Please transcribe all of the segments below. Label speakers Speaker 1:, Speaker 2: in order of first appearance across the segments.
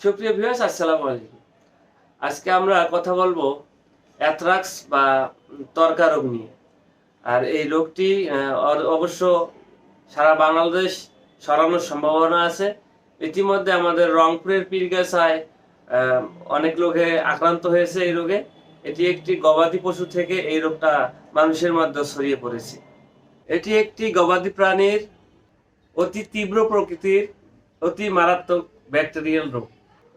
Speaker 1: সুপ্রিয় ভিউয়ার্স আসসালামু আলাইকুম। আজকে আমরা কথা বলব অ্যাথ্রাক্স বা তর্কা রোগ নিয়ে। আর এই রোগটি অবশ্য সারা বাংলাদেশ ছড়ানোর সম্ভাবনা আছে। ইতিমধ্যে আমাদের রংপুরের পীরগাছায় অনেক লোকে আক্রান্ত হয়েছে এই রোগে। এটি একটি গবাদি পশু থেকে এই রোগটা মানুষের মধ্যে ছড়িয়ে পড়েছে। এটি একটি গবাদি প্রাণীর অতি তীব্র প্রকৃতির অতি মারাত্মক ব্যাকটেরিয়াল রোগ।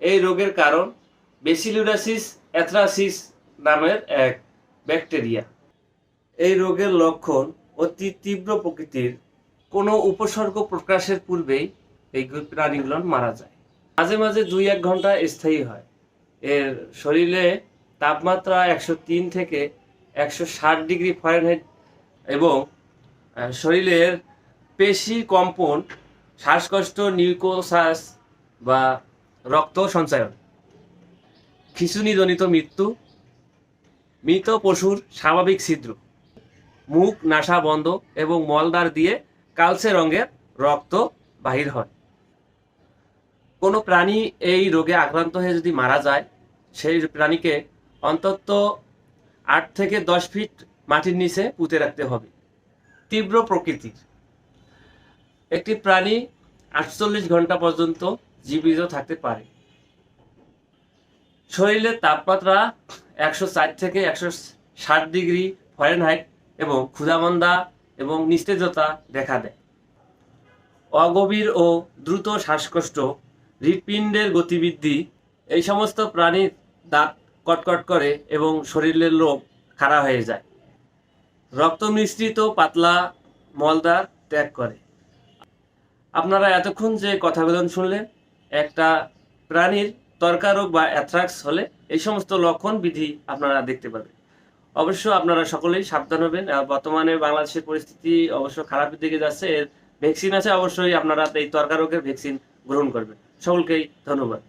Speaker 1: এই রোগের কারণ বেসিলুরাসিস অ্যাথ্রাসিস নামের এক ব্যাকটেরিয়া। এই রোগের লক্ষণ অতি তীব্র প্রকৃতির। কোনো উপসর্গ প্রকাশের পূর্বেই এই প্রাণীগুলো মারা যায়। মাঝে মাঝে দুই এক ঘণ্টা স্থায়ী হয়। এর শরীরে তাপমাত্রা একশো তিন থেকে একশো ষাট ডিগ্রি ফারেনহাইট এবং শরীরের পেশি কম্পন, শ্বাসকষ্ট, নিউকোসাস বা রক্ত সঞ্চায়ন। খিচুনিজনিত মৃত্যু, মৃত পশুর স্বাভাবিক ছিদ্র। মুখ নাসা বন্ধ এবং মলদার দিয়ে কালচে রঙের রক্ত বাহির হয়। কোনো প্রাণী এই রোগে আক্রান্ত হয়ে যদি মারা যায়, সেই প্রাণীকে অন্তত আট থেকে দশ ফিট মাটির নিচে পুঁতে রাখতে হবে। তীব্র প্রকৃতির। একটি প্রাণী আটচল্লিশ ঘণ্টা পর্যন্ত জীবিত থাকতে পারে। শরীরের তাপমাত্রা একশো চার থেকে একশো ষাট ডিগ্রি ফরেনহাইট এবং ক্ষুধামন্দা এবং নিস্তেজতা দেখা দেয়। অগভীর ও দ্রুত শ্বাসকষ্ট, হৃৎপিণ্ডের গতিবৃদ্ধি, এই সমস্ত প্রাণীর দাঁত কটকট করে এবং শরীরের লোম খাড়া হয়ে যায়। রক্ত মিশ্রিত পাতলা মলদার ত্যাগ করে। আপনারা এতক্ষণ যে কথাগুলো শুনলেন একটা প্রাণীর তর্কারোগ বা অ্যাথ্রাক্স হলে এই সমস্ত লক্ষণ বিধি আপনারা দেখতে পাবেন। অবশ্য আপনারা সকলেই সাবধান হবেন। বর্তমানে বাংলাদেশের পরিস্থিতি অবশ্য খারাপের দিকে যাচ্ছে। এর ভ্যাকসিন আছে, অবশ্যই আপনারা এই তর্কা রোগের ভ্যাকসিন গ্রহণ করবেন। সকলকেই ধন্যবাদ।